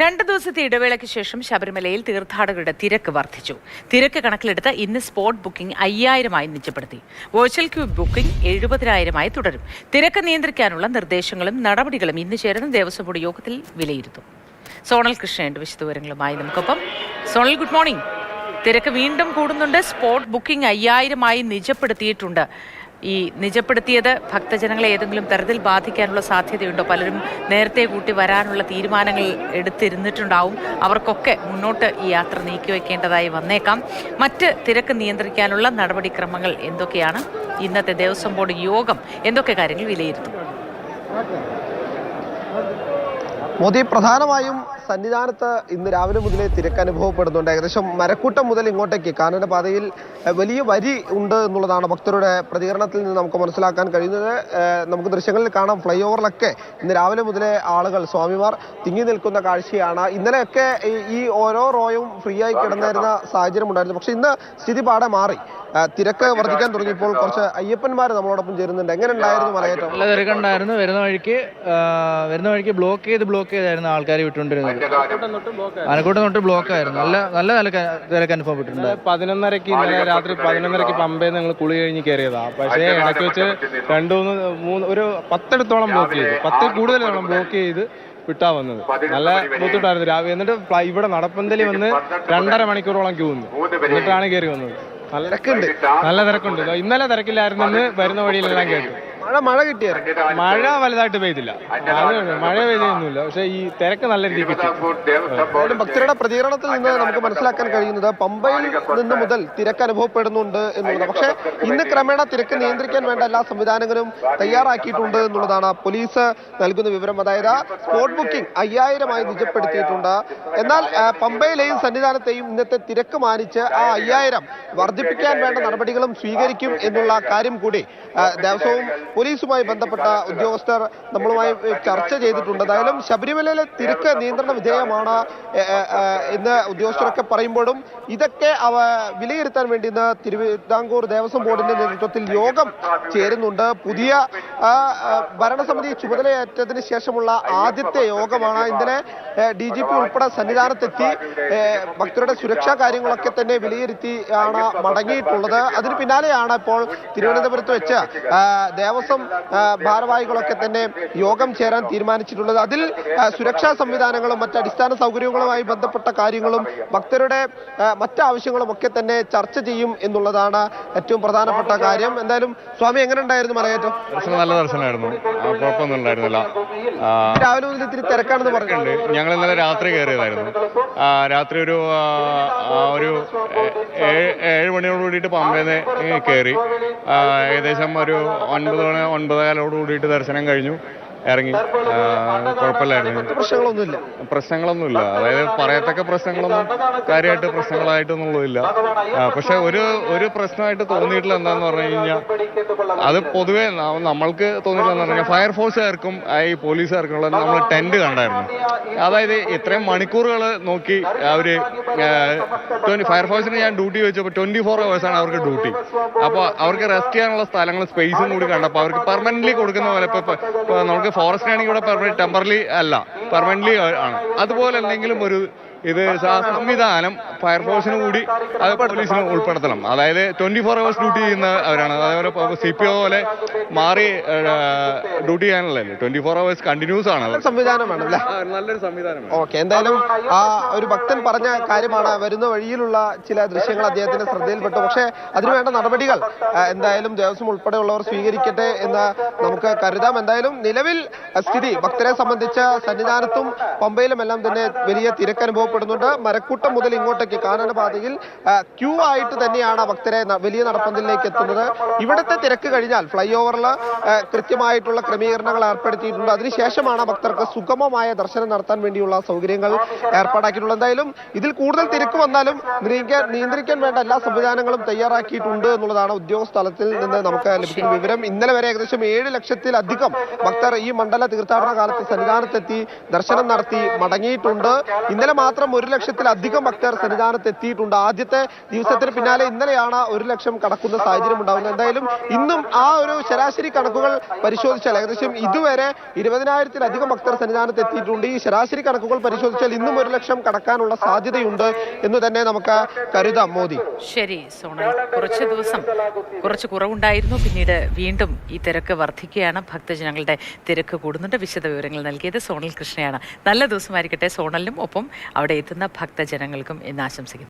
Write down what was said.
രണ്ട് ദിവസത്തെ ഇടവേളയ്ക്ക് ശേഷം ശബരിമലയിൽ തീർത്ഥാടകരുടെ തിരക്ക് വർദ്ധിച്ചു. തിരക്ക് കണക്കിലെടുത്ത് ഇന്ന് സ്പോട്ട് ബുക്കിംഗ് അയ്യായിരമായി നിജപ്പെടുത്തി. വെർച്വൽ ക്യൂ ബുക്കിംഗ് എഴുപതിനായിരമായി തുടരും. തിരക്ക് നിയന്ത്രിക്കാനുള്ള നിർദ്ദേശങ്ങളും നടപടികളും ഇന്ന് ചേർന്ന ദേവസ്വം ബോർഡ് യോഗത്തിൽ വിലയിരുത്തും. സോണൽ കൃഷ്ണന്റെ വിശദവിവരങ്ങളുമായി നമുക്കൊപ്പം. Sonal good morning. തിരക്ക് വീണ്ടും കൂടുന്നുണ്ട്. സ്പോട്ട് ബുക്കിംഗ് അയ്യായിരമായി നിജപ്പെടുത്തിയിട്ടുണ്ട്. ഈ നിജപ്പെടുത്തിയത് ഭക്തജനങ്ങളെ ഏതെങ്കിലും തരത്തിൽ ബാധിക്കാനുള്ള സാധ്യതയുണ്ടോ? പലരും നേരത്തെ കൂട്ടി വരാനുള്ള തീരുമാനങ്ങൾ എടുത്തിരുന്നിട്ടുണ്ടാവും. അവർക്കൊക്കെ മുന്നോട്ട് ഈ യാത്ര നീക്കിവെക്കേണ്ടതായി വന്നേക്കാം. മറ്റ് തിരക്ക് നിയന്ത്രിക്കാനുള്ള നടപടിക്രമങ്ങൾ എന്തൊക്കെയാണ്? ഇന്നത്തെ ദേവസ്വം ബോർഡ് യോഗം എന്തൊക്കെ കാര്യങ്ങൾ വിലയിരുത്തും? മോദി പ്രധാനമായും സന്നിധാനത്ത് ഇന്ന് രാവിലെ മുതലേ തിരക്ക് അനുഭവപ്പെടുന്നുണ്ട്. ഏകദേശം മരക്കൂട്ടം മുതൽ ഇങ്ങോട്ടേക്ക് കാനന പാതയിൽ വലിയ വരി ഉണ്ട് എന്നുള്ളതാണ് ഭക്തരുടെ പ്രതികരണത്തിൽ നിന്ന് നമുക്ക് മനസ്സിലാക്കാൻ കഴിയുന്നത്. നമുക്ക് ദൃശ്യങ്ങളിൽ കാണാം ഫ്ലൈ ഓവറിലൊക്കെ ഇന്ന് രാവിലെ മുതലേ ആളുകൾ സ്വാമിമാർ തിങ്ങി നിൽക്കുന്ന കാഴ്ചയാണ്. ഇന്നലെയൊക്കെ ഈ- ഓരോ റോയും ഫ്രീ ആയി കിടന്നിരുന്ന സാഹചര്യം ഉണ്ടായിരുന്നു പക്ഷേ ഇന്ന് സ്ഥിതി പാടെ മാറി. തിരക്ക് വർദ്ധിക്കാൻ തുടങ്ങിയപ്പോൾ കുറച്ച് അയ്യപ്പന്മാർ നമ്മളോടൊപ്പം ചേരുന്നുണ്ട്. എങ്ങനെ ഉണ്ടായിരുന്നു മലയേറ്റം? നല്ല തിരക്കുണ്ടായിരുന്നു വരുന്ന വഴിക്ക് വരുന്ന വഴിക്ക് ബ്ലോക്ക് ചെയ്ത് ബ്ലോക്ക് ചെയ്തായിരുന്നു ആൾക്കാർ വിട്ടുകൊണ്ടിരുന്നത്. ആനക്കൂട്ടം തൊട്ട് ബ്ലോക്ക് ആയിരുന്നു. നല്ല നല്ല നല്ല തിരക്ക് അനുഭവപ്പെട്ടിട്ടുണ്ട് പതിനൊന്നരക്ക് ഇന്നലെ രാത്രി പതിനൊന്നരക്ക് പമ്പയിൽ ഞങ്ങൾ കുളി കഴിഞ്ഞ് കയറിയതാ പക്ഷേ ഇടയ്ക്ക് വെച്ച് രണ്ടു മൂന്ന് മൂന്ന് ഒരു പത്തെടുത്തോളം ബ്ലോക്ക് ചെയ്തു. പത്തിൽ കൂടുതലോളം ബ്ലോക്ക് ചെയ്ത് വിട്ടാ വന്നത്. നല്ല ബുദ്ധിമുട്ടായിരുന്നു. രാവിലെ എന്നിട്ട് ഇവിടെ നടപ്പന്തലി വന്ന് രണ്ടര മണിക്കൂറോളം ക്യൂ നിന്ന്. എന്നിട്ടാണ് കയറി വന്നത്. തിരക്കുണ്ട്. നല്ല തിരക്കുണ്ട്. ഇന്നലെ തിരക്കില്ലായിരുന്നു വരുന്ന വഴിയിലെല്ലാം കേട്ടു. മഴ മഴ കിട്ടിയ മഴ വലുതായിട്ട് പെയ്തില്ല. മഴ പെയ്തൊന്നുമില്ല പക്ഷേ ഈ തിരക്ക് നല്ല രീതിയിൽ കിട്ടി. ഭക്തരുടെ പ്രതികരണത്തിൽ നിന്ന് നമുക്ക് മനസ്സിലാക്കാൻ കഴിയുന്നത് പമ്പയിൽ നിന്ന് മുതൽ തിരക്ക് അനുഭവപ്പെടുന്നുണ്ട് എന്നുള്ളത് പക്ഷേ ഇന്ന് ക്രമേണ തിരക്ക് നിയന്ത്രിക്കാൻ വേണ്ട എല്ലാ സംവിധാനങ്ങളും തയ്യാറാക്കിയിട്ടുണ്ട് എന്നുള്ളതാണ് പോലീസ് നൽകുന്ന വിവരം. അതായത് സ്പോട്ട് ബുക്കിംഗ് അയ്യായിരമായി നിജപ്പെടുത്തിയിട്ടുണ്ട്. എന്നാൽ പമ്പയിലെയും സന്നിധാനത്തെയും ഇന്നത്തെ തിരക്ക് മാനിച്ച് ആ അയ്യായിരം വർദ്ധിപ്പിക്കാൻ വേണ്ട നടപടികളും സ്വീകരിക്കും എന്നുള്ള കാര്യം കൂടി ദേവസ്വവും പോലീസുമായി ബന്ധപ്പെട്ട ഉദ്യോഗസ്ഥർ നമ്മളുമായി ചർച്ച ചെയ്തിട്ടുണ്ട്. എന്തായാലും ശബരിമലയിലെ തിരക്ക് നിയന്ത്രണ വിധേയമാണ് എന്ന് ഉദ്യോഗസ്ഥരൊക്കെ പറയുമ്പോഴും ഇതൊക്കെ അവ വിലയിരുത്താൻ വേണ്ടി ഇന്ന് തിരുവിതാംകൂർ ദേവസ്വം ബോർഡിന്റെ നേതൃത്വത്തിൽ യോഗം ചേരുന്നുണ്ട്. പുതിയ ഭരണസമിതി ചുമതലയേറ്റതിന് ശേഷമുള്ള ആദ്യത്തെ യോഗമാണ്. ഇന്നലെ ഡി ജി പി ഉൾപ്പെടെ സന്നിധാനത്തെത്തി ഭക്തരുടെ സുരക്ഷാ കാര്യങ്ങളൊക്കെ തന്നെ വിലയിരുത്തി ആണ് മടങ്ങിയിട്ടുള്ളത്. അതിന് പിന്നാലെയാണ് ഇപ്പോൾ തിരുവനന്തപുരത്ത് വെച്ച് ദേവസ്വം ഭാരവാഹികളൊക്കെ തന്നെ യോഗം ചേരാൻ തീരുമാനിച്ചിട്ടുള്ളത്. അതിൽ സുരക്ഷാ സംവിധാനങ്ങളും മറ്റ് അടിസ്ഥാന സൗകര്യങ്ങളുമായി ബന്ധപ്പെട്ട കാര്യങ്ങളും ഭക്തരുടെ മറ്റാവശ്യങ്ങളും ഒക്കെ തന്നെ ചർച്ച ചെയ്യും എന്നുള്ളതാണ് ഏറ്റവും പ്രധാനപ്പെട്ട കാര്യം. എന്തായാലും സ്വാമി എങ്ങനെ ഉണ്ടായിരുന്നു മലയേറ്റം? ദർശനം നല്ല ദർശനമായിരുന്നു. ആ, കുഴപ്പമൊന്നും ഉണ്ടായിരുന്നില്ല. രാവിലെ മുതൽ ഇത്തിരി തിരക്കാണെന്ന് പറഞ്ഞു? ഉണ്ട്. ഞങ്ങൾ ഇന്നലെ രാത്രി കയറിയതായിരുന്നു. രാത്രി ഒരു ഒരു ഏഴ് മണിയോട് കൂടിയിട്ട് പമ്പേന്ന് കയറി ഏകദേശം ഒരു ഒൻപത് മണി ഒൻപതേകാലോട് കൂടിയിട്ട് ദർശനം കഴിഞ്ഞു. ഇറങ്ങി. കുഴപ്പമില്ലായിരുന്നു. പ്രശ്നങ്ങളൊന്നുമില്ല. പ്രശ്നങ്ങളൊന്നുമില്ല. അതായത് പറയത്തക്ക പ്രശ്നങ്ങളൊന്നും കാര്യമായിട്ട് പ്രശ്നങ്ങളായിട്ടൊന്നുമില്ല. പക്ഷെ ഒരു ഒരു പ്രശ്നമായിട്ട് തോന്നിയിട്ടില്ല എന്താന്ന് പറഞ്ഞു കഴിഞ്ഞാൽ അത് പൊതുവേ നമ്മൾക്ക് തോന്നിയിട്ടുള്ള പറഞ്ഞാൽ ഫയർഫോഴ്സുകാർക്കും ഈ പോലീസുകാർക്കും നമ്മൾ ടെന്റ് കണ്ടായിരുന്നു. അതായത് ഇത്രയും മണിക്കൂറുകൾ നോക്കി അവർ ട്വന്റി ഫയർഫോഴ്സിന് ഞാൻ ഡ്യൂട്ടി വെച്ചപ്പോൾ ട്വന്റി ഫോർ ആണ് അവർക്ക് ഡ്യൂട്ടി. അപ്പോൾ അവർക്ക് റെസ്റ്റ് ചെയ്യാനുള്ള സ്ഥലങ്ങളും സ്പേസും കൂടി കണ്ടപ്പോൾ അവർക്ക് പെർമനന്റ്ലി കൊടുക്കുന്ന പോലെ ഇപ്പൊ നമുക്ക് ഫോറസ്റ്റ് ആണെങ്കിൽ ഇവിടെ ടെമ്പറലി അല്ല പെർമനന്റ്ലി ആണ്. അതുപോലെ എന്തെങ്കിലും ഒരു ഇത് സംവിധാനം ഫയർഫോഴ്സിന് കൂടി അത് പോലീസിന് ഉൾപ്പെടുത്തണം. അതായത് ട്വന്റി ഫോർ അവേഴ്സ് ഡ്യൂട്ടി ചെയ്യുന്നവരാണ് അതേപോലെ സി പി ഒ പോലെ മാറി ഡ്യൂട്ടി ചെയ്യാനുള്ളതല്ലേ? ട്വന്റി ഫോർ അവേഴ്സ് കണ്ടിന്യൂസ് ആണ് സംവിധാനമാണ് നല്ലൊരു സംവിധാനമാണ് ഓക്കെ എന്തായാലും ആ ഒരു ഭക്തൻ പറഞ്ഞ കാര്യമാണ്. വരുന്ന വഴിയിലുള്ള ചില ദൃശ്യങ്ങൾ അദ്ദേഹത്തിന്റെ ശ്രദ്ധയിൽപ്പെട്ടു. പക്ഷേ അതിനുവേണ്ട നടപടികൾ എന്തായാലും ദേവസ്വം ഉൾപ്പെടെയുള്ളവർ സ്വീകരിക്കട്ടെ എന്ന് നമുക്ക് കരുതാം. എന്തായാലും നിലവിൽ സ്ഥിതി ഭക്തരെ സംബന്ധിച്ച സന്നിധാനത്തും പമ്പയിലും എല്ലാം തന്നെ വലിയ തിരക്ക് അനുഭവപ്പെടുന്നുണ്ട് മരക്കൂട്ടം മുതൽ ഇങ്ങോട്ടേക്ക് കാനനപാതയിൽ ക്യൂ ആയിട്ട് തന്നെയാണ് ഭക്തരെ വലിയ നടപ്പന്തലിലേക്ക് എത്തുന്നത്. ഇവിടുത്തെ തിരക്ക് കഴിഞ്ഞാൽ ഫ്ലൈ ഓവറിൽ കൃത്യമായിട്ടുള്ള ക്രമീകരണങ്ങൾ ഏർപ്പെടുത്തിയിട്ടുണ്ട്. അതിനുശേഷമാണ് ഭക്തർക്ക് സുഗമമായ ദർശനം നടത്താൻ വേണ്ടിയുള്ള സൗകര്യങ്ങൾ ഏർപ്പാടാക്കിയിട്ടുള്ളത്. എന്തായാലും ഇതിൽ കൂടുതൽ തിരക്ക് വന്നാലും നിയന്ത്രിക്കാൻ വേണ്ട എല്ലാ സംവിധാനങ്ങളും തയ്യാറാക്കിയിട്ടുണ്ട് എന്നുള്ളതാണ് ഉദ്യോഗസ്ഥ സ്ഥലത്തിൽ നിന്ന് നമുക്ക് ലഭിക്കുന്ന വിവരം. ഇന്നലെ വരെ ഏകദേശം ഏഴ് ലക്ഷത്തിലധികം ഭക്തർ ഈ മണ്ഡല തീർത്ഥാടന കാലത്ത് സന്നിധാനത്തെത്തി ദർശനം നടത്തി മടങ്ങിയിട്ടുണ്ട്. ഇന്നലെ മാത്രം മാത്രം ഒരു ലക്ഷത്തിലധികം ഭക്തർ സന്നിധാനത്ത് എത്തിയിട്ടുണ്ട് ആദ്യത്തെ ദിവസത്തിന് പിന്നാലെ ഇന്നലെയാണ് ഒരു ലക്ഷം കടക്കുന്ന സാഹചര്യം ഉണ്ടാകുന്നത്. എന്തായാലും ഇന്നും ആ ഒരു ശരാശരി കണക്കുകൾ പരിശോധിച്ചാൽ ഏകദേശം ഇതുവരെ ഇരുപതിനായിരത്തിലധികം ഭക്തർ സന്നിധാനത്ത് എത്തിയിട്ടുണ്ട് ഈ ശരാശരി കണക്കുകൾ പരിശോധിച്ചാൽ ഇന്നും ഒരു ലക്ഷം കടക്കാനുള്ള സാധ്യതയുണ്ട് എന്ന് തന്നെ നമുക്ക് കരുതാം മോദി. ശരി സോണൽ. കുറച്ച് ദിവസം കുറച്ച് കുറവുണ്ടായിരുന്നു. പിന്നീട് വീണ്ടും ഈ തിരക്ക് വർദ്ധിക്കുകയാണ്. ഭക്തജനങ്ങളുടെ തിരക്ക് കൂടുന്നുണ്ട്. വിശദ വിവരങ്ങൾ നൽകിയത് സോണൽ കൃഷ്ണയാണ്. നല്ല ദിവസമായിരിക്കട്ടെ സോണലിനും. ഒപ്പം അവിടെ എത്തുന്ന ഭക്തജനങ്ങൾക്കും എന്ന് ആശംസിക്കുന്നു.